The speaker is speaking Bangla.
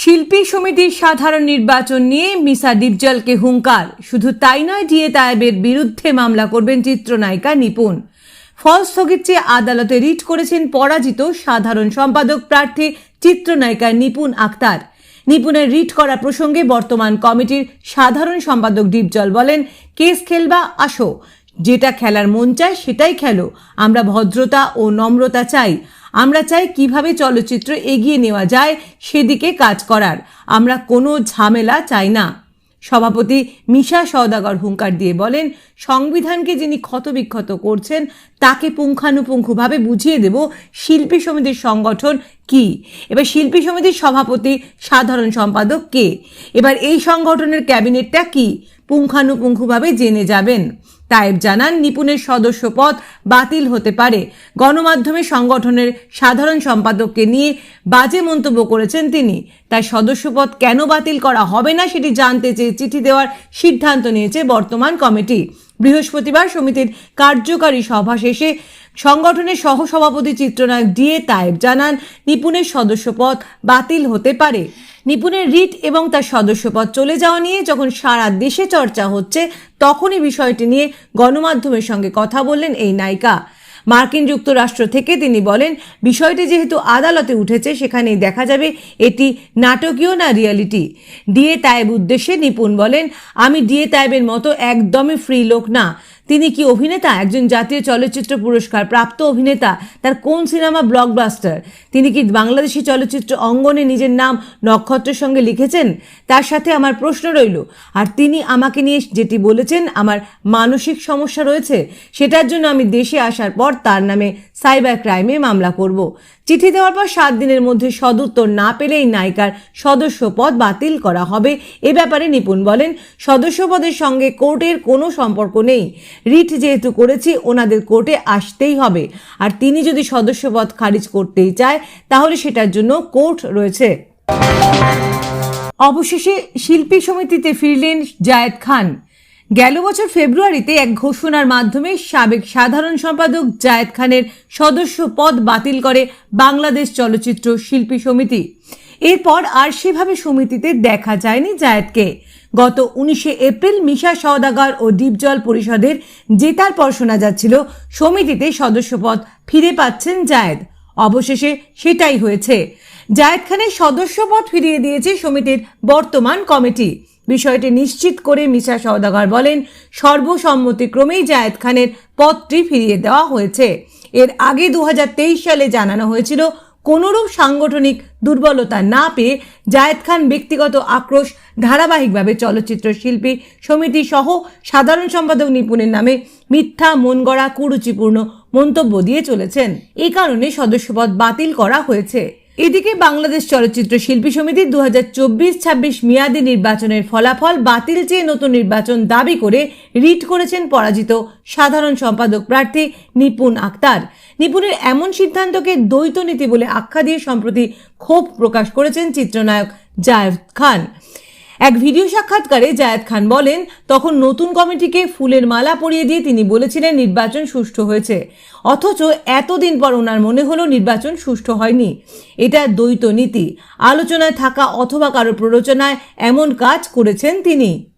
শিল্পী সমিতির সাধারণ নির্বাচন নিয়ে মিসা ডিপজলকে হুঙ্কার। শুধু তাই নয়, ডিএ তায়েবের বিরুদ্ধে মামলা করবেন চিত্রনায়িকা নিপুণ। ফল স্থগিত চেয়ে আদালতে রিট করেছেন পরাজিত সাধারণ সম্পাদক প্রার্থী চিত্রনায়িকা নিপুণ আক্তার। নিপুণের রিট করা প্রসঙ্গে বর্তমান কমিটির সাধারণ সম্পাদক ডিপজল বলেন, কেস খেলবা, আসো। যেটা খেলার মন চায় সেটাই খেলো। আমরা ভদ্রতা ও নম্রতা চাই। আমরা চাই কীভাবে চলচ্চিত্র এগিয়ে নেওয়া যায় সেদিকে কাজ করার। আমরা কোনো ঝামেলা চাই না। সভাপতি মিশা সওদাগর হুঙ্কার দিয়ে বলেন, সংবিধানকে যিনি ক্ষতবিক্ষত করছেন, তাকে পুঙ্খানুপুঙ্খভাবে বুঝিয়ে দেব শিল্পী সমিতির সংগঠন কি? এবার শিল্পী সমিতির সভাপতি সাধারণ সম্পাদক কে? এবার এই সংগঠনের ক্যাবিনেটটা কি? পুঙ্খানুপুঙ্খভাবে জেনে যাবেন। তায়েব জানান, নিপুণের সদস্য পদ বাতিল হতে পারে। গণমাধ্যমে সংগঠনের সাধারণ সম্পাদককে নিয়ে বাজে মন্তব্য করেছেন তিনি। তাই সদস্যপদ কেন বাতিল করা হবে না সেটি জানতে চেয়ে চিঠি দেওয়ার সিদ্ধান্ত নিয়েছে বর্তমান কমিটি। বৃহস্পতিবার সমিতির কার্যকারী সভা শেষে সংগঠনের সহসভাপতি চিত্রনায়ক ডিএ তায়েব জানান, নিপুণের সদস্যপদ বাতিল হতে পারে। নিপুণের রিট এবং তার সদস্যপদ চলে যাওয়া নিয়ে যখন সারা দেশে চর্চা হচ্ছে, তখনই বিষয়টি নিয়ে গণমাধ্যমের সঙ্গে কথা বললেন এই নায়িকা। মার্কিন যুক্তরাষ্ট্র থেকে তিনি বলেন, বিষয়টি যেহেতু আদালতে উঠেছে, সেখানেই দেখা যাবে এটি নাটকীয় না রিয়ালিটি। ডিএ তায়েব উদ্দেশ্যে নিপুণ বলেন, আমি ডিএ তায়েবের মতো একদমই ফ্রি লোক না। তিনি কি অভিনেতা? একজন জাতীয় চলচ্চিত্র পুরস্কার প্রাপ্ত অভিনেতা, তার কোন সিনেমা ব্লকবাস্টার? তিনি কি বাংলাদেশি চলচ্চিত্র অঙ্গনে নিজের নাম নক্ষত্রের সঙ্গে লিখেছেন? তার সাথে আমার প্রশ্ন রইল, আর তিনি আমাকে নিয়ে যেটি বলেছেন, আমার মানসিক সমস্যা রয়েছে, সেটার জন্য আমি দেশে আসার পর তার নামে সাইবার ক্রাইমে মামলা করব। চিঠি দেওয়ার পর সাত দিনের মধ্যে সদুত্তর না পেলেই নায়িকার সদস্য পদ বাতিল করা হবে। এ ব্যাপারে নিপুণ বলেন সদস্য পদের সঙ্গে কোর্টের কোনো সম্পর্ক নেই। রিট যেহেতু করেছি, ওনাদের কোর্টে আসতেই হবে। আর তিনি যদি সদস্যপদ খারিজ করতেই চায়, তাহলে সেটার জন্য কোর্ট রয়েছে। অবশেষে শিল্পী সমিতিতে ফিরলেন জায়েদ খান। গেল বছর ফেব্রুয়ারিতে এক ঘোষণার মাধ্যমে সাবেক সাধারণ সম্পাদক জায়েদ খানের সদস্য পদ বাতিল করে বাংলাদেশ চলচ্চিত্র শিল্পী সমিতি। এরপর আর সেভাবে সমিতিতে দেখা যায়নি জায়েদকে। গত উনিশে এপ্রিল মিশা সওদাগর ও ডিপজল পরিষদের জেতার পর শোনা যাচ্ছিল সমিতিতে সদস্যপদ ফিরে পাচ্ছেন জায়েদ। অবশেষে সেটাই হয়েছে। জায়েদ খানের সদস্যপদ ফিরিয়ে দিয়েছে সমিতির বর্তমান কমিটি। বিষয়টি নিশ্চিত করে মিশা সওদাগর বলেন, সর্বসম্মতিক্রমেই জায়েদ খানের পদটি ফিরিয়ে দেওয়া হয়েছে। এর আগে দু হাজার তেইশ সালে জানানো হয়েছিল কোনোরূপ সাংগঠনিক দুর্বলতা না পেয়ে জায়েদ খান ব্যক্তিগত আক্রোশ ধারাবাহিকভাবে চলচ্চিত্র শিল্পী সমিতি সহ সাধারণ সম্পাদক নিপুণের নামে মিথ্যা মন গড়া কুরুচিপূর্ণ মন্তব্য দিয়ে চলেছেন। এ কারণে সদস্যপদ বাতিল করা হয়েছে। এদিকে বাংলাদেশ চলচ্চিত্র শিল্পী সমিতি দু হাজার চব্বিশ ছাব্বিশ মেয়াদী নির্বাচনের ফলাফল বাতিল চেয়ে নতুন নির্বাচন দাবি করে রিট করেছেন পরাজিত সাধারণ সম্পাদক প্রার্থী নিপুণ আক্তার। নিপুণের এমন সিদ্ধান্তকে দ্বৈত নীতি বলে আখ্যা দিয়ে সম্প্রতি ক্ষোভ প্রকাশ করেছেন চিত্রনায়ক জায়েদ খান। এক ভিডিও সাক্ষাৎকারে জায়েদ খান বলেন, তখন নতুন কমিটিকে ফুলের মালা পরিয়ে দিয়ে তিনি বলেছিলেন নির্বাচন সুষ্ঠু হয়েছে। অথচ এতদিন পর ওনার মনে হলো নির্বাচন সুষ্ঠু হয়নি। এটা দ্বৈত নীতি। আলোচনায় থাকা অথবা কারও প্ররোচনায় এমন কাজ করেছেন তিনি।